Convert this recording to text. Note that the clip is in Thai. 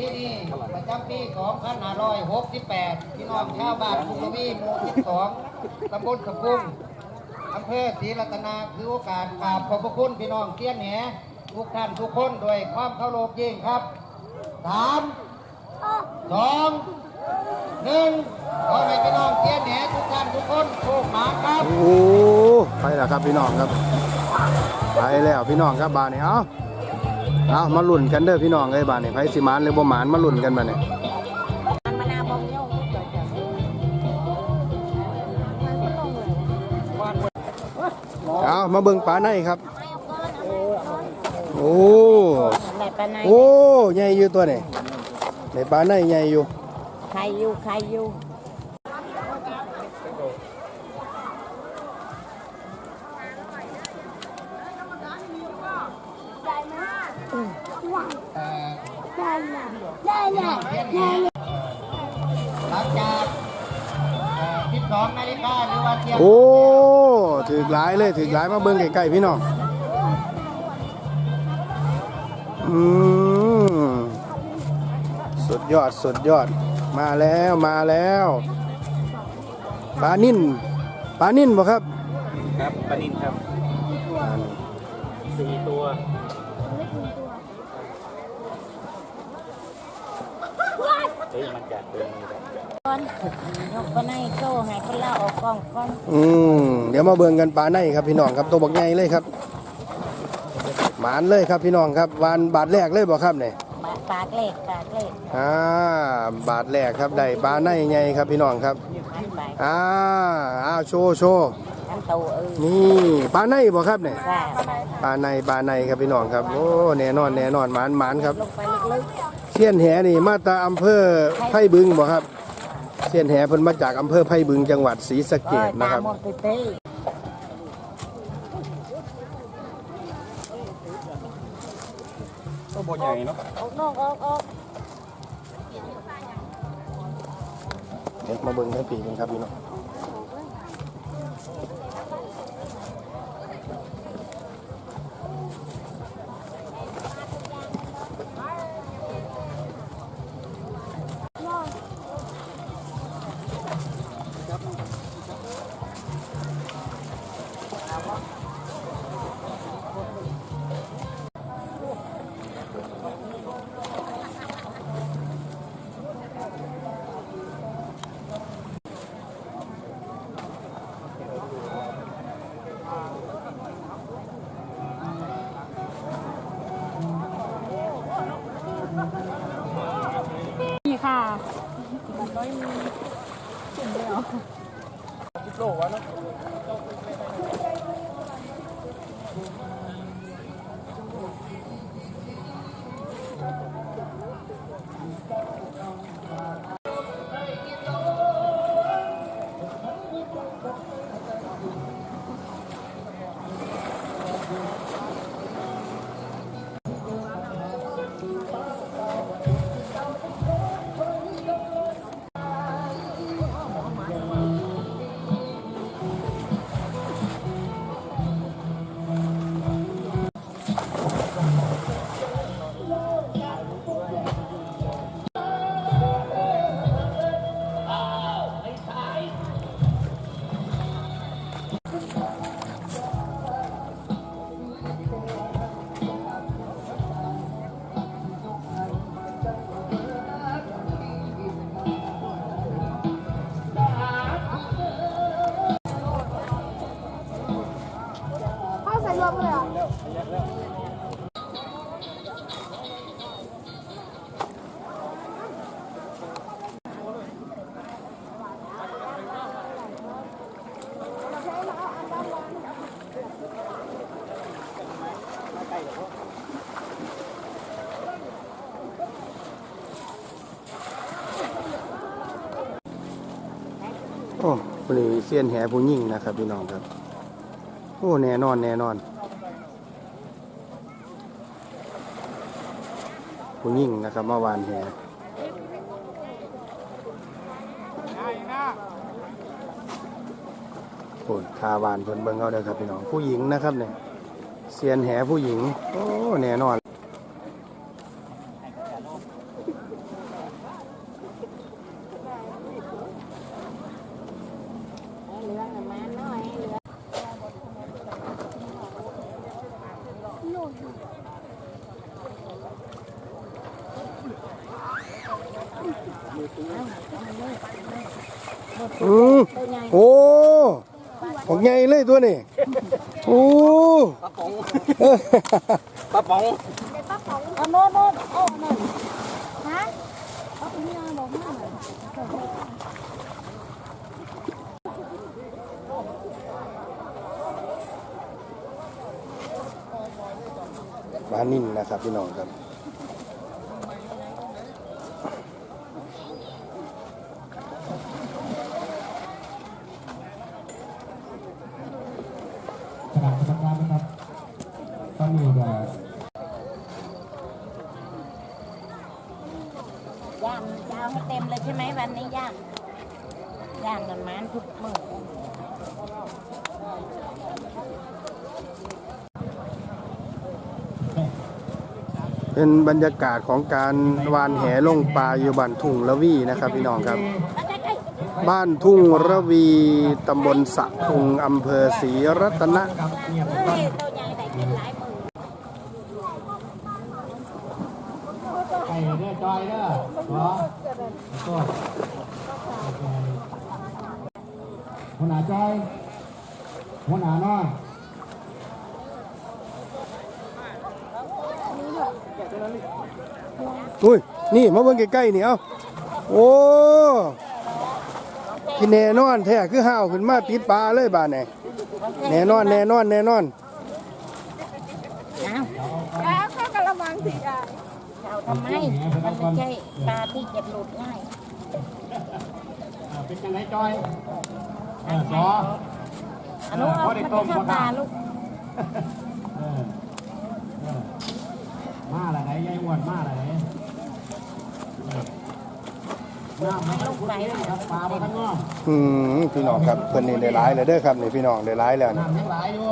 ปีนี้ประจำปี2568พี่น้องชาวบ้านภูกระวีหมู่12ตำบลขบุ้งอำเภอศรีรัตนาคือโอกาสกราบขอบพระคุณพี่น้องเตี้ยนแหนทุกท่านทุกคนด้วยความเคารพยิ่งครับสามสองหนึ่งขอให้พี่น้องเตี้ยนแหนทุกท่านทุกคนโชคหมาครับโอ้ไปแล้วครับพี่น้องครับไปแล้วพี่น้องครับบานนี้เอา เอามาลุ้นกันเด้อพี่น้องเอ้ยบานนี้ไผสิมานหรือบ่หมานมาลุ้นกันบ้านนี้มะนาวบองโยกเกิดจากมันก็ลงเอามาเบิ่งปลาในครับ โอ้ไหโอ้ใหญ่อยู่ตัวนี้ในปลาในใหญ่อยู่ใครอยู่ใครอยู่ หลังจากเอ่อ12นาฬิกาหรือว่าเที่ยงโอ้ถือหลายเลยถือหลายมาเบิ่งใกล้ๆพี่น้องอืมสุดยอดสุดยอดมาแล้วมาแล้วปลานิ่นปลานิ่นบ่ครับครับปลานินครับสี่ตัว เฮ้ยมันจากเดิมนี่แหละก้อนยกปลาไหนโซ่ให้คนเล่าออกกล้องก้อนอืมเดี๋ยวมาเบิ่งกันปลาในครับพี่น้องครับตัวบักใหญ่เลยครับหมานเลยครับพี่น้องครับวานบาทแรกเลยบ่ครับเนี่ยปากปากเล็กปากเล็กอ่าบาทแรกครับได้ปลาในใหญ่ครับพี่น้องครับหันไปอ่าอ้าวโชว์โชว์หันตัวเออนี่ปลาในบ่ครับเนี่ยค่ะปลาในปลาในครับพี่น้องครับโอ้แน่นอนแน่นอนหมานหมานครับลงไปลึกเสี้ยนแหนี่มาตาอำเภอไผ่บึงบ่ครับ เสี้ยนแหเพิ่นมาจากอำเภอไผ่บึงจังหวัดศรีสะๆเกก็ษนะตาครับมองไปเต้ตัวบใหญ่เนาะออกนอกออกออกเดี๋ยวมาเบิ่งทั้งปีกันครับพี่น้อง นี่ ค่ะโอ้คนนี้เสี้ยนแหผู้ยิ่งนะครับพี่น้องครับ โอ้แน่นอนแน่นอนผู้ยิ่งนะครับเมื่อวานแหโอ้ยคาวานเพิ่นเบิ่งเอาเด้อครับพี่น้องผู้หญิงนะครับเนี่ยเซียนแห่ผู้หญิง โอ้แน่นอน อืมตัวใหญ่โอ้ของใหญ่เลยตัวนี้โอ้ปลาป๋องเออปลาป๋องเอาโน่นโน่นโอ้โน่นฮะเอาไปนี่เอาลงมาหน่อยปลานิ่นนะครับพี่น้องครับ ขนาดทำงานนะครับตอนนี้ก็ ย่างยาวให้เต็มเลยใช่ไหมวันนี้ย่างย่างกันมันทุกมื้อเป็นบรรยากาศของการวานแหลงปลาอยู่บ้านทุ่งละวีนะครับพี่น้องครับ บ้านทุ่งระวีตำบลสะพุงอำเภอศรีรัตนะ กับเงียบ เฮ้ยตัวใหญ่ได้กินหลายมื้อ ไป เด้อจอยเด้อขอโทษหัวหน้าจอยหัวหน้าน้อยอุ้ย นี่มาเบิ่งใกล้ๆนี่เอ้า โอ้ที่แน่นอนแท้คือห้าวขึ้นมาติดปลาเลยบ้านไหนแน่นอนแน่นอนแน่นอนเอาเข้ากระมังสิอะเอา ทำไมมันไม่ใช่ปลาที่เก็บหลุดง่ายอ่าเป็นจังไรจอยเออขออนุเอามันจะเข้าตาลูกเออเออมาละไหนยายอ้วนมาละไหนเออน้ำมันต้องคุ้นเองครับปลาบนทั้งงอมอืมพี่น้องครับเพิ่นนี่ได้หลายแล้วเด้อครับนี่พี่น้องได้หลายแล้วนี่น้ำยังหลายอยู่